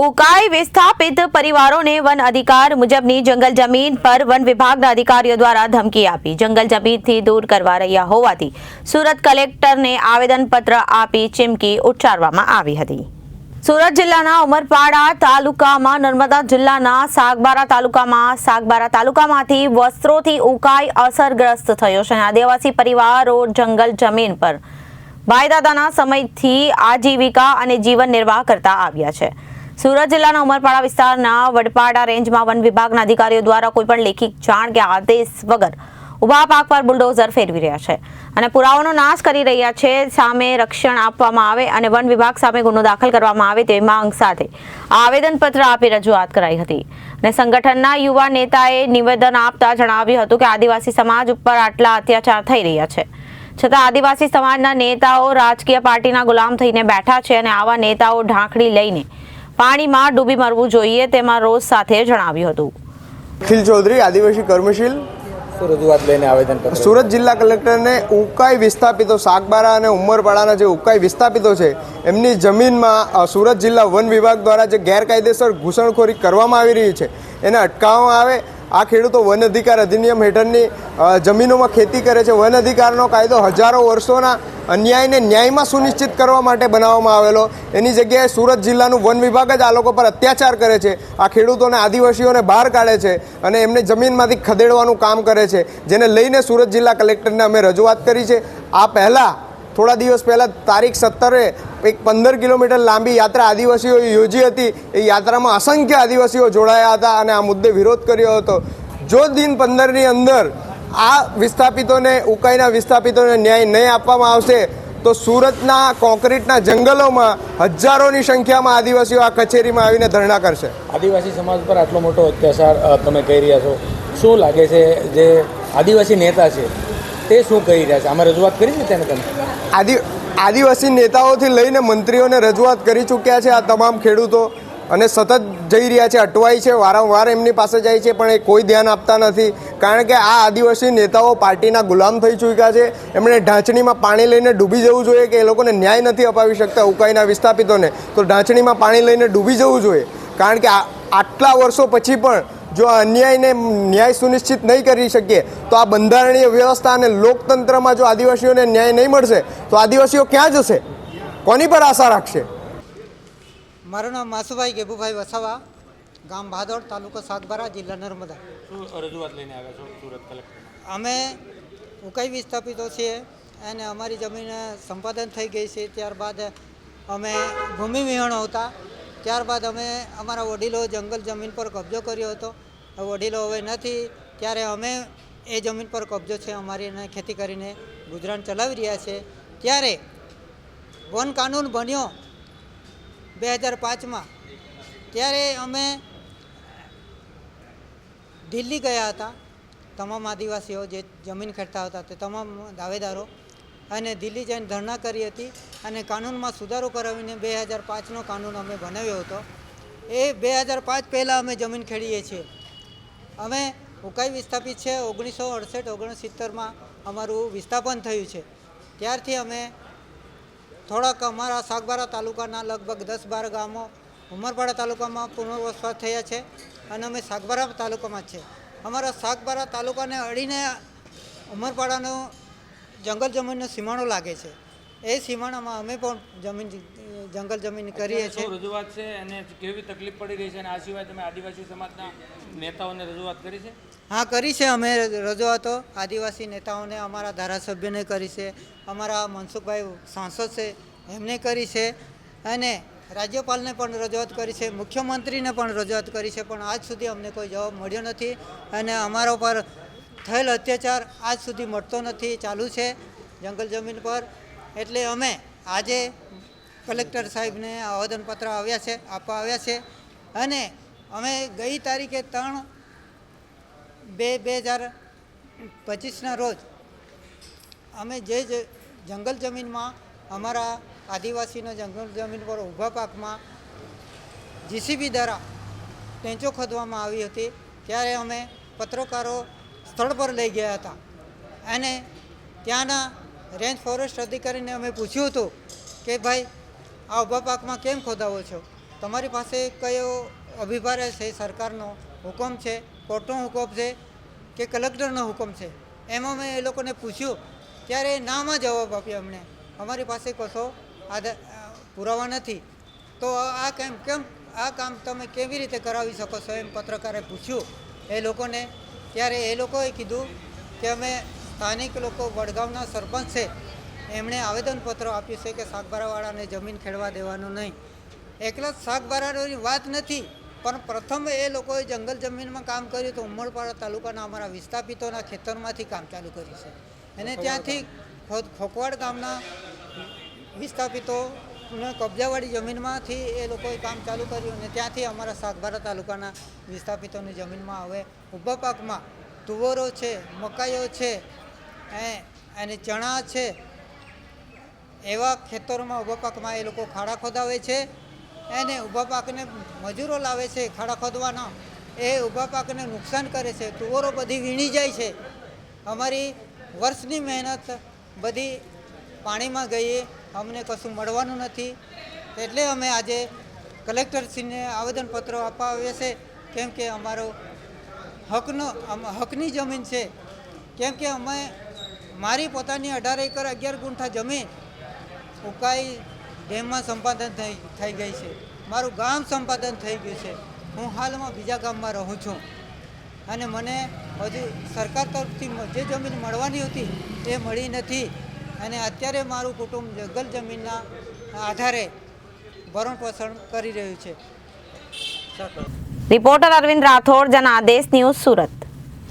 ઉકાઈ વિસ્થાપિત પરિવારોને વન અધિકાર મુજબની જંગલ જમીન પર વન વિભાગના અધિકારીઓ દ્વારા ધમકી આપી. જંગલ જમીનથી દૂર કરવા રહ્યા હોવાથી સુરત કલેક્ટરને આવેદનપત્ર આપી ચીમકી ઉચ્ચારવામાં આવી હતી. સુરત જિલ્લાના ઉમરપાડા તાલુકામાં, નર્મદા જિલ્લાના સાગબારા તાલુકામાં, સાગબારા તાલુકામાંથી વસ્ત્રોથી ઉકાઈ અસરગ્રસ્ત થયો છે આદિવાસી પરિવારો જંગલ જમીન પર ભાઈદાદાના સમયથી આજીવિકા અને જીવન નિર્વાહ કરતા આવ્યા છે. સુરત જિલ્લાના ઉમરપાડા વિસ્તારના વડપાડા રેન્જમાં વન વિભાગના અધિકારીઓ દ્વારા કોઈપણ લેખિત જાણ કે આદેશ વગર ઊભા પાક પર બુલડોઝર ફેરવી રહ્યા છે અને પુરાવાનો નાશ કરી રહ્યા છે, સામે રક્ષણ આપવામાં આવે અને વન વિભાગ સામે ગુનો દાખલ કરવામાં આવે તેવી માંગ સાથે આવેદનપત્ર આપી રજૂઆત કરાઈ હતી. અને સંગઠનના યુવા નેતાએ નિવેદન આપતા જણાવ્યું હતું કે આદિવાસી સમાજ ઉપર આટલા અત્યાચાર થઈ રહ્યા છે. છતાં આદિવાસી સમાજના નેતાઓ રાજકીય પાર્ટીના ગુલામ થઈને બેઠા છે અને આવા નેતાઓ ઢાંકડી લઈને પાણીમાં ડૂબી મરવું જોઈએ તેમાં રોજ સાથે જણાવ્યું હતું. અખિલ ચૌધરી આદિવાસી કર્મશીલ. રજૂઆત લઈને આવેદન સુરત જિલ્લા કલેક્ટરને ઉકાઈ વિસ્થાપિતો સાગબારા અને ઉમરપાડાના જે ઉકાઈ વિસ્થાપિતો છે એમની જમીનમાં સુરત જિલ્લા વન વિભાગ દ્વારા જે ગેરકાયદેસર ઘૂસણખોરી કરવામાં આવી રહી છે એને અટકાવવામાં આવે. આ ખેડૂતો વન અધિકાર અધિનિયમ હેઠળની જમીનોમાં ખેતી કરે છે. વન અધિકારનો કાયદો હજારો વર્ષોના અન્યાયને ન્યાયમાં સુનિશ્ચિત કરવા માટે બનાવવામાં આવેલો. એની જગ્યાએ સુરત જિલ્લાનું વન વિભાગ જ આ લોકો પર અત્યાચાર કરે છે. આ ખેડૂતોને આદિવાસીઓને બહાર કાઢે છે અને એમને જમીનમાંથી ખદેડવાનું કામ કરે છે, જેને લઈને સુરત જિલ્લા કલેક્ટરને અમે રજૂઆત કરી છે. આ પહેલાં, થોડા દિવસ પહેલાં તારીખ સત્તરે એક પંદર કિલોમીટર લાંબી યાત્રા આદિવાસીઓએ યોજી હતી. એ યાત્રામાં અસંખ્ય આદિવાસીઓ જોડાયા હતા અને આ મુદ્દે વિરોધ કર્યો હતો. જો દિન પંદરની અંદર આ વિસ્થાપિતોને ઉકાઈના વિસ્થાપિતોને ન્યાય નહીં આપવામાં આવશે તો સુરતના કોન્ક્રીટના જંગલોમાં હજારોની સંખ્યામાં આદિવાસીઓ આ કચેરીમાં આવીને ધરણા કરશે. આદિવાસી સમાજ પર આટલો મોટો અત્યાચાર તમે કહી રહ્યા છો. શું લાગે છે જે આદિવાસી નેતા છે તે શું કહી રહ્યા છે? આમાં રજૂઆત કરી છે તેને તમે? આદિ આદિવાસી નેતાઓથી લઈને મંત્રીઓને રજૂઆત કરી ચૂક્યા છે આ તમામ ખેડૂતો. અને સતત જઈ રહ્યા છે અટવાય છે, વારંવાર એમની પાસે જાય છે, પણ એ કોઈ ધ્યાન આપતા નથી. કારણ કે આ આદિવાસી નેતાઓ પાર્ટીના ગુલામ થઈ ચૂક્યા છે. એમણે ઢાંચણીમાં પાણી લઈને ડૂબી જવું જોઈએ કે એ લોકોને ન્યાય નથી અપાવી શકતા ઉકાઈના વિસ્થાપિતોને. તો ઢાંચણીમાં પાણી લઈને ડૂબી જવું જોઈએ. કારણ કે આટલા વર્ષો પછી પણ જો અન્યાયને ન્યાય સુનિશ્ચિત નહીં કરી શકીએ, તો આ બંધારણીય વ્યવસ્થા અને લોકતંત્રમાં જો આદિવાસીઓને ન્યાય નહીં મળશે, તો આદિવાસીઓ ક્યાં જશે? કોની પર આશા રાખશે? મારું નામ માસુભાઈ ગેબુભાઈ વસાવા ગામ ભાદોડ તાલુકો સાગબારા જિલ્લા નર્મદા. શું રજૂઆત લઈને આવ્યા છો સુરત કલેક્ટર અમે ઉકાઈ વિસ્થાપિતો છીએ અને અમારી જમીન સંપાદન થઈ ગઈ છે. ત્યારબાદ અમે ભૂમિ વિહોણો હતા. ત્યારબાદ અમે અમારા વડીલો જંગલ જમીન પર કબજો કર્યો હતો. વડીલો હવે નથી. ત્યારે અમે એ જમીન પર કબજો છે. અમારી અને ખેતી કરીને ગુજરાન ચલાવી રહ્યા છે. ત્યારે વન કાનૂન બન્યો. બે હજાર પાંચમાં. ત્યારે અમે દિલ્હી ગયા હતા, તમામ આદિવાસીઓ જે જમીન ખેડતા હતા તે તમામ દાવેદારો, અને દિલ્હી જઈને ધરણા કરી હતી અને કાનૂનમાં સુધારો કરાવીને બે હજાર પાંચનો કાનૂન અમે બનાવ્યો હતો. એ બે હજાર પાંચ પહેલાં અમે જમીન ખેડીએ છીએ. અમે ઉકાઈ વિસ્થાપિત છે, ઓગણીસો અડસઠ, ઓગણસિત્તેરમાં અમારું વિસ્થાપન થયું છે. ત્યારથી અમે થોડાક અમારા સાગબારા તાલુકાના લગભગ દસ બાર ગામો ઉમરપાડા તાલુકામાં પુનર્વસવાટ થયા છે અને અમે સાગબારા તાલુકામાં છે. અમારા સાગબારા તાલુકાને અડીને ઉમરપાડાનો જંગલ જમીનનો સીમાણો લાગે છે. એ સીમાણામાં અમે પણ જમીન જંગલ જમીન કરીએ છીએ. રજૂઆત છે અને કેવી તકલીફ પડી રહી છે અને આ સિવાય તમે આદિવાસી સમાજના નેતાઓને રજૂઆત કરી છે? હા કરી છે અમે રજૂઆતો. આદિવાસી નેતાઓને અમારા ધારાસભ્યને કરી છે. અમારા મનસુખભાઈ સાંસદ છે એમને કરી છે. અને રાજ્યપાલને પણ રજૂઆત કરી છે મુખ્યમંત્રીને પણ રજૂઆત કરી છે પણ આજ સુધી અમને કોઈ જવાબ મળ્યો નથી. અને અમારા પર થયેલ અત્યાચાર આજ સુધી મળતો નથી ચાલુ છે જંગલ જમીન પર. એટલે અમે આજે કલેક્ટર સાહેબને આવેદનપત્ર આવ્યા છે, આપવા આવ્યા છે. અને અમે ગઈ તારીખે ત્રણ બે બે હજાર પચીસના રોજ અમે જે જંગલ જમીનમાં અમારા આદિવાસીના જંગલ જમીન પર ઊભા પાકમાં જીસીબી દ્વારા ટેંચો ખોદવામાં આવી હતી, ત્યારે અમે પત્રકારો સ્થળ પર લઈ ગયા હતા. અને ત્યાંના રેન્જ ફોરેસ્ટ અધિકારીને અમે પૂછ્યું હતું કે ભાઈ આ ઊભા પાકમાં કેમ ખોદાવો છો? તમારી પાસે કયો અભિપ્રાય છે, સરકારનો હુકમ છે, કોર્ટનો હુકમ છે કે કલેક્ટરનો હુકમ છે? એમાં મેં એ લોકોને પૂછ્યું, ત્યારે નામાં જવાબ આપ્યો અમને. અમારી પાસે કશો આધાર, પુરાવા નથી. તો આ કેમ કેમ, આ કામ તમે કેવી રીતે કરાવી શકો છો એમ પત્રકારે પૂછ્યું. એ લોકોને, ત્યારે એ લોકોએ કીધું કે અમે સ્થાનિક લોકો વડગામના સરપંચ છે. એમણે આવેદનપત્ર આપ્યું છે કે શાકભારાવાળાને જમીન ખેડવા દેવાનું નહીં. એકલા જ શાકભારાની વાત નથી પણ પ્રથમ એ લોકોએ જંગલ જમીનમાં કામ કર્યું તો ઉમરપાડા તાલુકાના અમારા વિસ્થાપિતોના ખેતરમાંથી કામ ચાલુ કર્યું છે. અને ત્યાંથી ખોકવાડ ગામના વિસ્થાપિતો કબજાવાળી જમીનમાંથી એ લોકોએ કામ ચાલુ કર્યું અને ત્યાંથી અમારા સાગબારા તાલુકાના વિસ્થાપિતોની જમીનમાં હવે ઊભા પાકમાં તુવરો છે મકાઈઓ છે એ- અને ચણા છે એવા ખેતરોમાં ઊભા પાકમાં એ લોકો ખાડા ખોદાવે છે અને ઊભા પાકને મજૂરો લાવે છે ખાડા ખોદવાના. એ ઊભા પાકને નુકસાન કરે છે, તુવરો બધી વીણી જાય છે. અમારી વર્ષની મહેનત બધી પાણીમાં ગઈ, અમને કશું મળવાનું નથી. એટલે અમે આજે કલેક્ટરશ્રીને આવેદનપત્ર આપવા આવ્યા છે, કેમ કે અમારો હકનો હકની જમીન છે. કેમ કે અમે મારી પોતાની અઢાર એકર અગિયાર ગુંઠા જમીન ઉકાઈ ડેમમાં સંપાદન થઈ થઈ ગઈ છે. મારું ગામ સંપાદન થઈ ગયું છે. હું હાલમાં બીજા ગામમાં રહું છું. અને મને હજુ સરકાર તરફથી જે જમીન મળવાની હતી એ મળી નથી. અને અત્યારે મારું કુટુંબ જંગલ જમીનના આધારે ભરણ પોષણ કરી રહ્યું છે. Reporter Arvind Rathod, Janadesh news Surat.